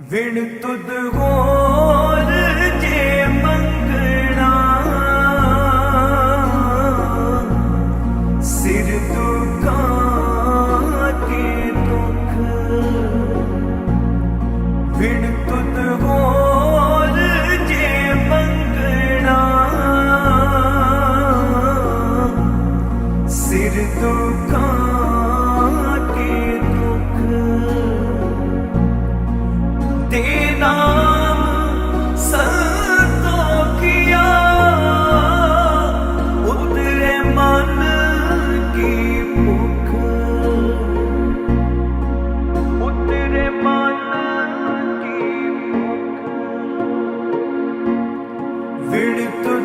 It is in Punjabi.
ਵਿਣ ਤੁਧ ਹੋਰ ਜੇ ਮੰਗਣਾ। ਸਿਰ ਦੁਖਾਂ ਕੇ ਦੁੱਖ। ਵਿਣ ਤੁਧ ਹੋਰ ਜੇ ਮੰਗਣਾ। ਸਿਰ ਦੁਖਾਂ ਦੇ ਨਾਮ ਉਤਰੇ ਉਤਰੇ ਮਨ ਕੀ ਭੁੱਖ।